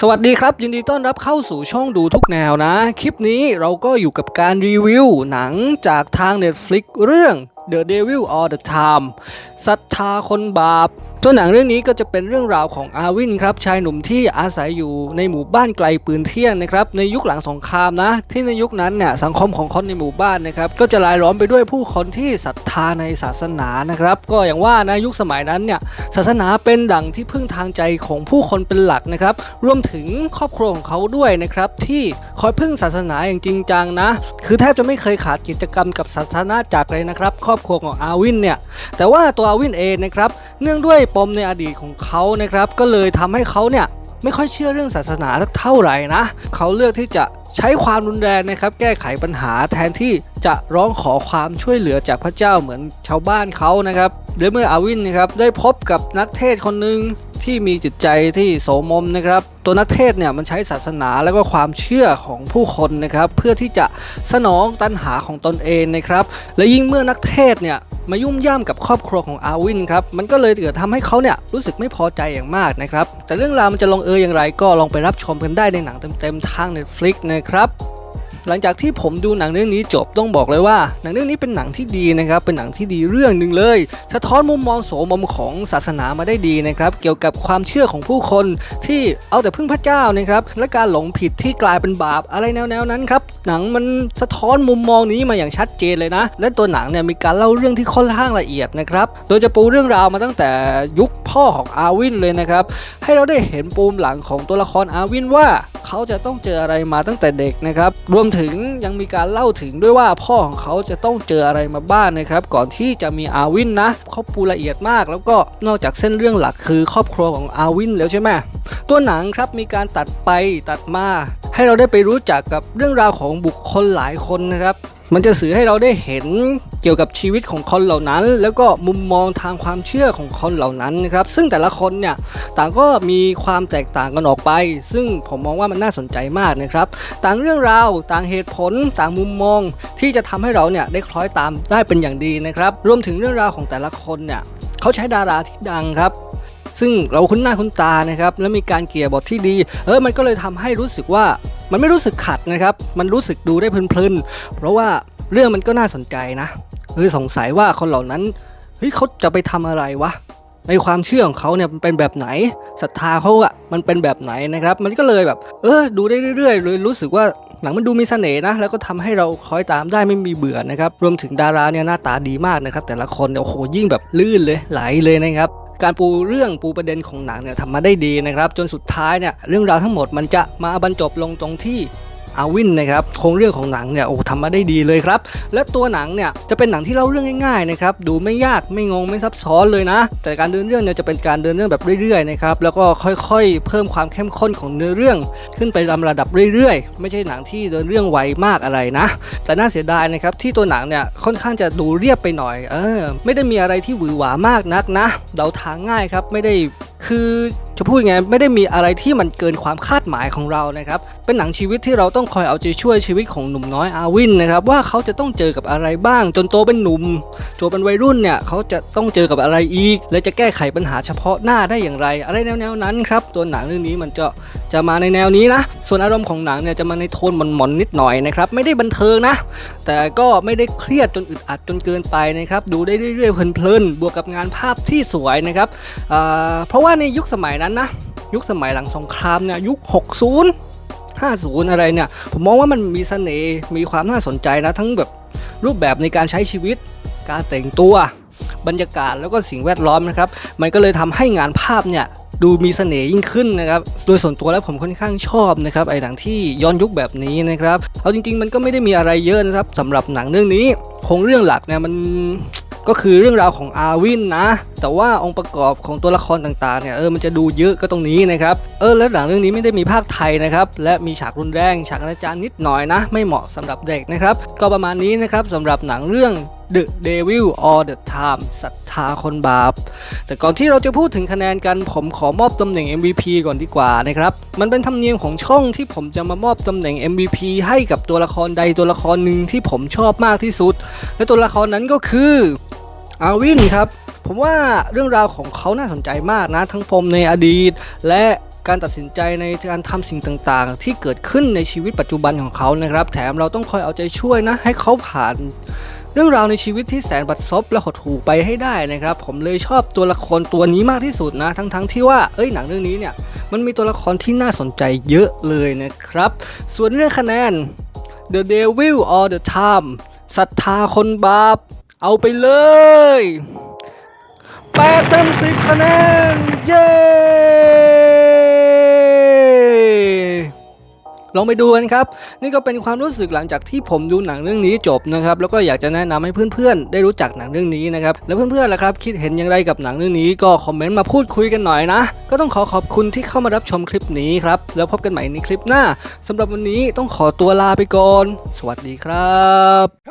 สวัสดีครับ ยินดีต้อนรับเข้าสู่ช่องดูทุกแนวนะ คลิปนี้เราก็อยู่กับการรีวิวหนังจากทาง Netflix เรื่อง The Devil All the Time ศรัทธาคนบาป ตัวหนังเรื่องนี้ก็จะเป็นเรื่องราวของอาวินครับชายหนุ่มที่อาศัยอยู่ในหมู่บ้านไกลปืนเที่ยงนะครับในยุคหลังสงครามนะ ที่ในยุคนั้นเนี่ยสังคมของคนในหมู่บ้านนะครับก็จะรายล้อมไปด้วยผู้คนที่ศรัทธาในศาสนานะครับก็อย่างว่านะยุคสมัยนั้นเนี่ยศาสนาเป็นดั่งที่พึ่งทางใจของผู้คนเป็นหลักนะครับรวมถึงครอบครัวของเขาด้วยนะครับที่คอยพึ่งศาสนาอย่างจริงจังนะ คือแทบจะไม่เคยขาดกิจกรรมกับศาสนาจักรเลยนะครับ ครอบครัวของอาวินเนี่ยแต่ว่าตัวอาวินเองนะครับเนื่องด้วยปมในอดีตของเขานะครับ ก็เลยทำให้เขาเนี่ยไม่ค่อยเชื่อเรื่องศาสนาสักเท่าไหร่นะ เขาเลือกที่จะใช้ความรุนแรงนะครับ แก้ไขปัญหาแทนที่จะร้องขอความช่วยเหลือจากพระเจ้าเหมือนชาวบ้านเขานะครับโดยเมื่ออาวินนะครับได้พบกับนักเทศคนหนึ่งที่มีจิตใจที่โสมมนะครับ ตัวนักเทศเนี่ยมันใช้ศาสนาแล้วก็ความเชื่อของผู้คนนะครับ เพื่อที่จะสนองตัณหาของตนเองนะครับ และยิ่งเมื่อนักเทศเนี่ย มายุ่มย่ามกับครอบครัวของอาวินครับ มันก็เลยเกิดทำให้เขาเนี่ยรู้สึกไม่พอใจอย่างมากนะครับ แต่เรื่องราวมันจะลงเอยอย่างไรก็ลองไปรับชมกันได้ในหนังเต็มๆทาง Netflix นะครับ หลังจากที่ผมดูหนังเรื่องนี้จบต้องบอกเลยว่า หนังเรื่องนี้เป็นหนังที่ดีนะครับ เป็นหนังที่ดีเรื่องหนึ่งเลย สะท้อนมุมมองโสมมของศาสนามาได้ดีนะครับ เกี่ยวกับความเชื่อของผู้คนที่เอาแต่พึ่งพระเจ้านะครับ และการหลงผิดที่กลายเป็นบาปอะไรแนวๆนั้นครับ หนังมันสะท้อนมุมมองนี้มาอย่างชัดเจนเลยนะ และตัวหนังเนี่ยมีการเล่าเรื่องที่ค่อนข้างละเอียดนะครับ โดยจะปูเรื่องราวมาตั้งแต่ยุคพ่อของอาวินเลยนะครับ ให้เราได้เห็นปูมหลังของตัวละครอาวินว่า เขาจะต้องเจออะไรมาตั้งแต่เด็กนะครับ รวมถึงยังมีการเล่าถึงด้วยว่าพ่อของเขาจะต้องเจออะไรมาบ้างนะครับ ก่อนที่จะมีอาวินนะเขาปูละเอียดมาก แล้วก็นอกจากเส้นเรื่องหลักคือครอบครัวของอาวินแล้วใช่ไหมตัวหนังครับมีการตัดไปตัดมา ให้เราได้ไปรู้จักกับเรื่องราวของบุคคลหลายคนนะครับ มันจะสื่อให้เราได้เห็น กี่ยวกับชีวิตของคนเหล่านั้น แล้วก็มุมมองทางความเชื่อของคนเหล่านั้นนะครับซึ่งแต่ละคนเนี่ยต่างก็มีความแตกต่างกันออกไป ซึ่งผมมองว่ามันน่าสนใจมากนะครับ ต่างเรื่องราวต่างเหตุผลต่างมุมมองที่จะทำให้เราเนี่ยได้คล้อยตามได้เป็นอย่างดีนะครับรวมถึงเรื่องราวของแต่ละคนเนี่ยเขาใช้ดาราที่ดังครับซึ่งเราคุ้นหน้าคุ้นตานะครับ แล้วมีการเกี่ยบทที่ดี เออมันก็เลยทำให้รู้สึกว่ามันไม่รู้สึกขัดนะครับ มันรู้สึกดูได้เพลินๆเพราะว่าเรื่องมันก็น่าสนใจนะ เออสงสัยว่าคนเหล่านั้นเฮ้ยเขาจะไปทำอะไรวะในความเชื่อของเขาเนี่ยมันเป็นแบบไหนศรัทธาเขาอะมันเป็นแบบไหนนะครับ มันก็เลยแบบ เออดูได้เรื่อยๆเลยรู้สึกว่าหนังมันดูมีเสน่ห์นะ แล้วก็ทำให้เราคอยตามได้ไม่มีเบื่อนะครับ รวมถึงดาราเนี่ยหน้าตาดีมากนะครับ แต่ละคนเนี่ยโอ้โหยิ่งแบบลื่นเลยไหลเลยนะครับการปูเรื่องปูประเด็นของหนังเนี่ยทำมาได้ดีนะครับ จนสุดท้ายเนี่ยเรื่องราวทั้งหมดมันจะมาบรรจบลงตรงที่ อาวินนะครับโครงเรื่องของหนังเนี่ยโอ้ทำมาได้ดีเลยครับ และตัวหนังเนี่ยจะเป็นหนังที่เล่าเรื่องง่ายๆนะครับดูไม่ยากไม่งงไม่ซับซ้อนเลยนะ แต่การเดินเรื่องเนี่ยจะเป็นการเดินเรื่องแบบเรื่อยๆนะครับแล้วก็ค่อยๆ เพิ่มความเข้มข้นของเนื้อเรื่อง ขึ้นไปลำระดับเรื่อยๆ ไม่ใช่หนังที่เดินเรื่องไวมากอะไรนะ แต่น่าเสียดายนะครับที่ตัวหนังเนี่ยค่อนข้างจะดูเรียบไปหน่อยเออไม่ได้มีอะไรที่หวือหวามากนักนะเดาทางง่ายครับไม่ได้คือ จะพูดยังไงไม่ได้มีอะไรที่มันเกินความคาดหมายของเรานะครับ เป็นหนังชีวิตที่เราต้องคอยเอาใจช่วยชีวิตของหนุ่มน้อยอาวินนะครับว่าเขาจะต้องเจอกับอะไรบ้าง จนโตเป็นหนุ่มโตเป็นวัยรุ่นเนี่ยเขาจะต้องเจอกับอะไรอีก และจะแก้ไขปัญหาเฉพาะหน้าได้อย่างไร อะไรแนวๆนั้นครับตัวหนังเรื่องนี้มันจะจะมาในแนวนี้นะ ส่วนอารมณ์ของหนังเนี่ยจะมาในโทนหมอนๆนิดหน่อยนะครับไม่ได้บันเทิงนะ แต่ก็ไม่ได้เครียดจนอึดอัดจนเกินไปนะครับดูได้เรื่อยๆเพลินๆบวกกับงานภาพที่สวยนะครับเพราะว่าในยุคสมัยนั้นนะ ยุคสมัยหลังสงครามเนี่ยยุค 60 50 อะไรเนี่ย ผมมองว่ามันมีเสน่ห์มีความน่าสนใจนะ ทั้งแบบรูปแบบในการใช้ชีวิต การแต่งตัว บรรยากาศแล้วก็สิ่งแวดล้อมนะครับ มันก็เลยทำให้งานภาพเนี่ยดูมีเสน่ห์ยิ่งขึ้นนะครับ โดยส่วนตัวแล้วผมค่อนข้างชอบนะครับไอ้หนังที่ย้อนยุคแบบนี้นะครับ เอาจริง ๆ มันก็ไม่ได้มีอะไรเยอะนะครับสำหรับหนังเรื่องนี้โครงเรื่องหลักเนี่ยมัน ก็คือเรื่องราวของอาวินนะ แต่ว่าองค์ประกอบของตัวละครต่างๆเนี่ยเออมันจะดูเยอะก็ตรงนี้นะครับเออแล้วหนังเรื่องนี้ไม่ได้มีภาคไทยนะครับและมีฉากรุนแรงฉากอนาจารนิดหน่อยนะ ไม่เหมาะสำหรับเด็กนะครับก็ประมาณนี้นะครับสำหรับหนังเรื่อง The Devil All the Time ศรัทธาคนบาป แต่ก่อนที่เราจะพูดถึงคะแนนกันผมขอมอบตำแหน่ง MVP ก่อนดีกว่านะครับ มันเป็นธรรมเนียมของช่องที่ผมจะมามอบตำแหน่ง MVP ให้กับตัวละครใดตัวละครหนึ่งที่ผมชอบมากที่สุด และตัวละครนั้นก็คือ อาวินครับ ผมว่าเรื่องราวของเขาน่าสนใจมากนะ ทั้งปมในอดีต และการตัดสินใจในการทำสิ่งต่างๆ ที่เกิดขึ้นในชีวิตปัจจุบันของเขานะครับ แถมเราต้องคอยเอาใจช่วยนะ ให้เขาผ่านเรื่องราวในชีวิตที่แสนบัดซบและหดหู่ไปให้ได้นะครับ ผมเลยชอบตัวละครตัวนี้มากที่สุดนะ ทั้งๆที่ว่าเอ้ยหนังเรื่องนี้เนี่ยมันมีตัวละครที่น่าสนใจเยอะเลยนะครับ ส่วนเรื่องคะแนน The Devil All the Time ศรัทธาคนบาป เอาไปเลยแปดเต็มสิบคะแนน เย้ ลองไปดูกันครับ นี่ก็เป็นความรู้สึกหลังจากที่ผมดูหนังเรื่องนี้จบนะครับ แล้วก็อยากจะแนะนำให้เพื่อนๆ ได้รู้จักหนังเรื่องนี้นะครับ แล้วเพื่อนๆล่ะครับ คิดเห็นอย่างไรกับหนังเรื่องนี้ ก็คอมเมนต์มาพูดคุยกันหน่อยนะ ก็ต้องขอขอบคุณที่เข้ามารับชมคลิปนี้ครับ แล้วพบกันใหม่ในคลิปหน้าสำหรับวันนี้ต้องขอตัวลาไปก่อน สวัสดีครับ